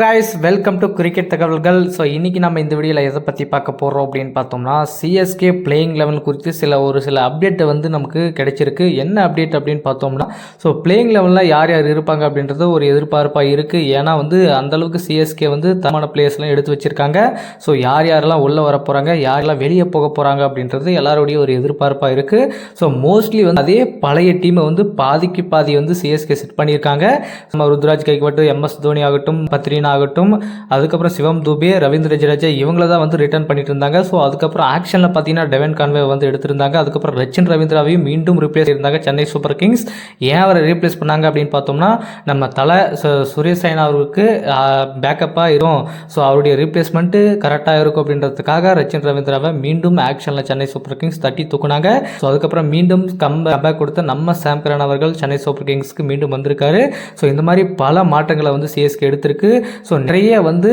Guys welcome to cricket தகவல்கள் so இன்றைக்கி நம்ம இந்த வீடியோவில் எதை பற்றி பார்க்க போகிறோம் அப்படின்னு பார்த்தோம்னா சிஎஸ்கே பிளேயிங் லெவல் குறித்து சில ஒரு சில அப்டேட் வந்து நமக்கு கிடைச்சிருக்கு. என்ன அப்டேட் அப்படின்னு பார்த்தோம்னா ஸோ பிளேயிங் லெவலில் யார் யார் இருப்பாங்க அப்படின்றது ஒரு எதிர்பார்ப்பாக இருக்குது ஏன்னா வந்து அந்தளவுக்கு சிஎஸ்கே வந்து தரமான பிளேயர்ஸ்லாம் எடுத்து வச்சுருக்காங்க. ஸோ யார் யாரெல்லாம் உள்ளே வர போகிறாங்க யாரெல்லாம் வெளியே போக போகிறாங்க அப்படின்றது எல்லாருடைய ஒரு எதிர்பார்ப்பாக இருக்குது ஸோ மோஸ்ட்லி வந்து அதே பழைய டீமை வந்து பாதிக்கு பாதி வந்து சிஎஸ்கே செட் பண்ணியிருக்காங்க. நம்ம ருத்ராஜ் கைக்வாட்டு எம்எஸ் தோனி ஆகட்டும் பத்ரின் ஆகட்டும். அதுக்கப்புறம் சிவம் தூபே ரவீந்திர ஜடேஜா இவங்கள தான் வந்து ரிட்டர்ன் பண்ணிட்டு இருந்தாங்க. ஸோ அதுக்கப்புறம் ஆக்ஷனில் பார்த்தீங்கன்னா டெவன் கான்வே வந்து எடுத்திருந்தாங்க. அதுக்கப்புறம் ரச்சின் ரவீந்திராவையும் மீண்டும் ரிப்ளேஸ் இருந்தாங்க சென்னை சூப்பர் கிங்ஸ் ஏன் அவரை ரீப்ளேஸ் பண்ணாங்க அப்படின்னு பார்த்தோம்னா நம்ம தலை சுரேஷ் அவருக்கு பேக்கப்பாக இருக்கும். ஸோ அவருடைய ரீப்ளேஸ்மெண்ட்டு கரெக்டாக இருக்கும் அப்படின்றதுக்காக ரச்சின் ரவீந்திராவை மீண்டும் ஆக்ஷனில் சென்னை சூப்பர் கிங்ஸ் தட்டி தூக்குனாங்க. ஸோ அதுக்கப்புறம் மீண்டும் கம்ப கம்பேக் கொடுத்த நம்ம சாம் கரன் அவர்கள் சென்னை சூப்பர் கிங்ஸ்க்கு மீண்டும் வந்திருக்காரு. ஸோ இந்த மாதிரி பல மாற்றங்களை வந்து சிஎஸ்கே எடுத்திருக்கு. ஸோ நிறைய வந்து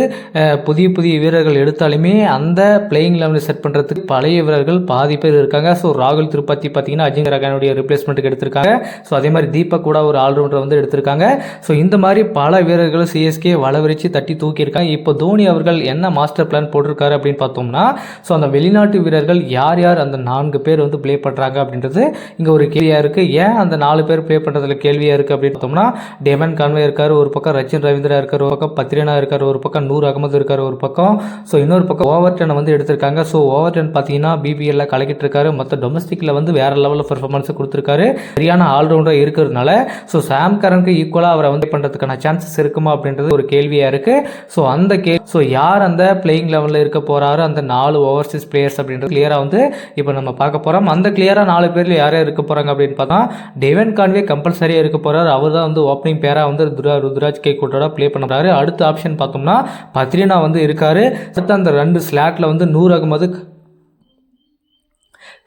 புதிய புதிய வீரர்கள் எடுத்தாலுமே அந்த பிளேயிங் லெவலில் செட் பண்ணுறதுக்கு பழைய வீரர்கள் பாதி பேர் இருக்காங்க. ஸோ ராகுல் திருப்பதி பார்த்தீங்கன்னா அஜிங்க ரகானுடைய ரிப்ளேஸ்மெண்ட்டுக்கு எடுத்திருக்காங்க. ஸோ அதே மாதிரி தீபக் கூட ஒரு ஆல்ரவுண்டர் வந்து எடுத்திருக்காங்க. ஸோ இந்த மாதிரி பல வீரர்கள் சிஎஸ்கே வளவரிச்சு தட்டி தூக்கியிருக்காங்க. இப்போ தோனி அவர்கள் என்ன மாஸ்டர் பிளான் போட்டிருக்காரு அப்படின்னு பார்த்தோம்னா ஸோ அந்த வெளிநாட்டு வீரர்கள் யார் யார் அந்த நான்கு பேர் வந்து ப்ளே பண்ணுறாங்க அப்படின்றது இங்கே ஒரு கேள்வியாக இருக்குது ஏன் அந்த நாலு பேர் ப்ளே பண்ணுறதுல கேள்வியாக இருக்குது அப்படின்னு பார்த்தோம்னா டேமன் கான்வே இருக்கார் ஒரு பக்கம் ரச்சின் ரவீந்திரா இருக்கார் ஒரு பக்கம் பத்ரினா இருக்கார் ஒரு பக்கம் நூறு அகமது இருக்கார் ஒரு பக்கம். ஸோ இன்னொரு பக்கம் ஓவர் டென் வந்து எடுத்திருக்காங்க. ஸோ ஓவர் டென் பார்த்தீங்கன்னா பிபிஎல்ல கலக்கிட்டு இருக்காரு மற்ற டொமஸ்டிக்கில் வந்து வேற லெவலில் பர்ஃபார்மன்ஸ் கொடுத்துருக்காரு. சரியான ஆல்ரவுண்டர் இருக்கிறதுனால ஸோ சாம் கரனுக்கு ஈக்குவலாக அவரை வந்து பண்ணுறதுக்கான சான்சஸ் இருக்குமா அப்படின்றது ஒரு கேள்வியாக இருக்குது ஸோ அந்த கே ஸோ யார் அந்த பிளேயிங் லெவலில் இருக்க போகிறாரு அந்த நாலு ஓவர்சீஸ் பிளேயர்ஸ் அப்படின்றது கிளியராக வந்து இப்போ நம்ம பார்க்க போகிறோம் அந்த கிளியராக நாலு பேரில் யார் யார் இருக்க போகிறாங்க அப்படின்னு பார்த்தா டேவன் கான்வே கம்பல்சரியாக இருக்க போகிறார் அவர் தான் வந்து ஓப்பனிங் பேராக வந்து ருத்ராஜ் கே கூட்டோட ப்ளே பண்ணுறாரு அடுத்து ஆப்ஷன் பார்த்தோம்னா பத்ரினா வந்து இருக்காரு. அடுத்த அந்த ரெண்டு ஸ்லாட்டில் வந்து நூறு அகமது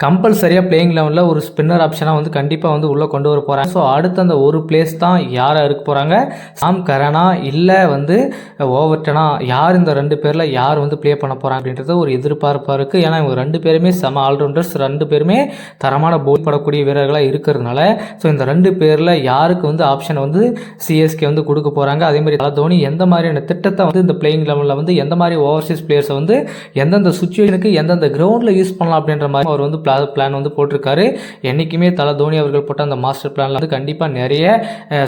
கம்பல்சரியாக பிளேயிங் லெவலில் ஒரு ஸ்பின்னர் ஆப்ஷனாக வந்து கண்டிப்பாக வந்து உள்ளே கொண்டு வர போகிறாங்க ஸோ அடுத்த அந்த ஒரு பிளேஸ் தான் யாராக இருக்க போகிறாங்க சாம் கரனா இல்லை வந்து ஓவர்டனா யார் இந்த ரெண்டு பேரில் யார் வந்து ப்ளே பண்ண போகிறாங்க அப்படின்றது ஒரு எதிர்பார்ப்பாக இருக்குது ஏன்னா இவங்க ரெண்டு பேருமே செம ஆல்ரவுண்டர்ஸ் ரெண்டு பேருமே தரமான போல் படக்கூடிய வீரர்களாக இருக்கிறதுனால ஸோ இந்த ரெண்டு பேரில் யாருக்கு வந்து ஆப்ஷன் வந்து சிஎஸ்கே வந்து கொடுக்க போகிறாங்க அதேமாதிரி தலை தோனி எந்த மாதிரியான திட்டத்தை வந்து இந்த பிளேயிங் லெவலில் வந்து எந்த மாதிரி ஓவர்சீஸ் பிளேயர்ஸை வந்து எந்தெந்த சுச்சுவேஷனுக்கு எந்தெந்த கிரவுண்டில் யூஸ் பண்ணலாம் அப்படின்ற மாதிரி அவர் வந்து பிளா பிளான் வந்து போட்டிருக்காரு. என்றைக்குமே தலை தோனி அவர்கள் போட்ட அந்த மாஸ்டர் பிளானில் வந்து கண்டிப்பாக நிறைய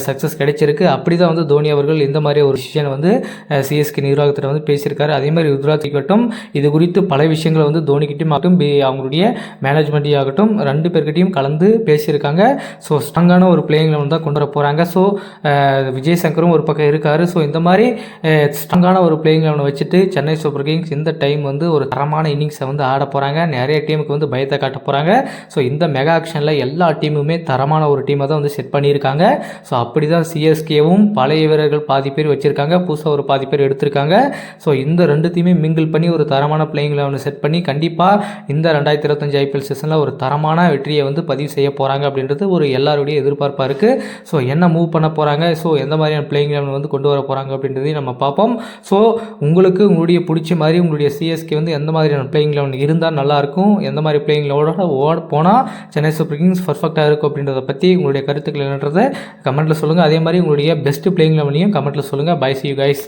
சக்ஸஸ் கிடைச்சிருக்கு. அப்படி தான் வந்து தோனி அவர்கள் இந்த மாதிரி ஒரு விஷயம் வந்து சிஎஸ்கே நிர்வாகத்தில் வந்து பேசியிருக்காரு. அதே மாதிரி ருத்ராஜ் கிட்டும் இது குறித்து பல விஷயங்களை வந்து தோனிக்கிட்டையும் ஆகட்டும் அவங்களுடைய மேனேஜ்மெண்ட்டையும் ஆகட்டும் ரெண்டு பேர்கிட்டையும் கலந்து பேசியிருக்காங்க. ஸோ ஸ்ட்ராங்கான ஒரு பிளேயிங் லெவன் தான் கொண்டு வர போகிறாங்க ஸோ விஜய் சங்கரும் ஒரு பக்கம் இருக்கார். ஸோ இந்த மாதிரி ஸ்ட்ராங்கான ஒரு பிளேயிங் லெவனை வச்சுட்டு சென்னை சூப்பர் கிங்ஸ் இந்த டைம் வந்து ஒரு தரமான இன்னிங்ஸை வந்து ஆட போகிறாங்க நிறைய டீமுக்கு வந்து பயத்தை காட்ட போகிறாங்க ஸோ இந்த மெகா ஆக்ஷனில் எல்லா டீமுமே தரமான ஒரு டீமை தான் வந்து செட் பண்ணியிருக்காங்க. ஸோ அப்படி தான் சிஎஸ்கேவும் பழைய வீரர்கள் பாதி பேர் வச்சுருக்காங்க. புதுசாக ஒரு பாதி பேர் எடுத்திருக்காங்க. ஸோ இந்த ரெண்டுத்தையுமே மிங்கிள் பண்ணி ஒரு தரமான பிளேயிங் லெவனை செட் பண்ணி கண்டிப்பாக இந்த ரெண்டாயிரத்தி இருபத்தஞ்சு ஐபிஎல் சீசனில் ஒரு தரமான வெற்றியை வந்து பதிவு செய்ய போகிறாங்க அப்படின்றது ஒரு எல்லாருடைய எதிர்பார்ப்பாக இருக்குது ஸோ என்ன மூவ் பண்ண போகிறாங்க ஸோ எந்த மாதிரியான பிளேயிங் லெவன் வந்து கொண்டு வர போகிறாங்க அப்படின்றதையும் நம்ம பார்ப்போம். ஸோ உங்களுக்கு உங்களுடைய பிடிச்ச மாதிரி உங்களுடைய சிஎஸ்கே வந்து எந்த மாதிரியான பிளேயிங் லெவன் இருந்தால் நல்லாயிருக்கும் எந்த மாதிரி பிளேயிங் லெவன் ஓட போனால் சென்னை சூப்பர் கிங்ஸ் பர்ஃபெக்டாக இருக்கும் அப்படின்றத பற்றி உங்களுடைய கருத்துக்கள் என்னன்றதை கமெண்ட்டில் சொல்லுங்கள் அதே மாதிரி உங்களுடைய பெஸ்ட் பிளேயிங் லெவனையும் கமெண்ட்டில் சொல்லுங்கள் பை சி யூ கைஸ்